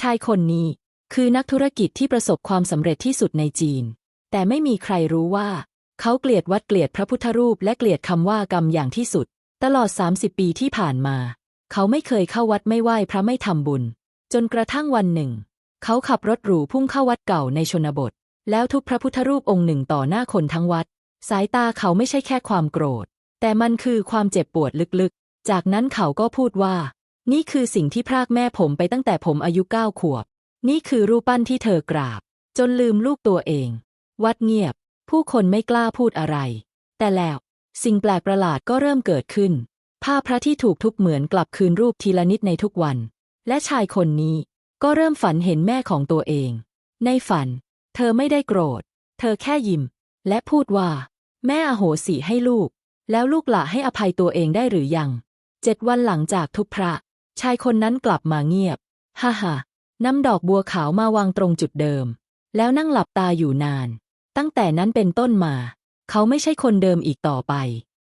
ชายคนนี้คือนักธุรกิจที่ประสบความสำเร็จที่สุดในจีน แต่ไม่มีใครรู้ว่า เขาเกลียดวัดเกลียดพระพุทธรูปและเกลียดคำว่ากรรมอย่างที่สุด ตลอด 30 ปีที่ผ่านมา เขาไม่เคยเข้าวัดไม่ไหว้พระไม่ทำบุญ จนกระทั่งวันหนึ่ง เขาขับรถหรูพุ่งเข้าวัดเก่าในชนบท แล้วทุบพระพุทธรูปองค์หนึ่งต่อหน้าคนทั้งวัด สายตาเขาไม่ใช่แค่ความโกรธ แต่มันคือความเจ็บปวดลึกๆ จากนั้นเขาก็พูดว่า นี่คือสิ่งที่พรากแม่ผมไปตั้งแต่ผมอายุเก้าขวบ นี่คือรูปปั้นที่เธอกราบ จนลืมลูกตัวเอง วัดเงียบ ผู้คนไม่กล้าพูดอะไร แต่แล้ว สิ่งแปลกประหลาดก็เริ่มเกิดขึ้น ภาพพระที่ถูกทุบเหมือนกลับคืนรูปทีละนิดในทุกวัน และชายคนนี้ก็เริ่มฝันเห็นแม่ของตัวเอง ในฝัน เธอไม่ได้โกรธ เธอแค่ยิ้ม และพูดว่า แม่อโหสิให้ลูก แล้วลูกหละให้อภัยตัวเองได้หรือยัง เจ็ดวันหลังจากทุบพระ ชายคนนั้นกลับมาเงียบ ฮ่าฮ่านำดอกบัวขาวมาวางตรงจุดเดิม แล้วนั่งหลับตาอยู่นาน ตั้งแต่นั้นเป็นต้นมา เขาไม่ใช่คนเดิมอีกต่อไป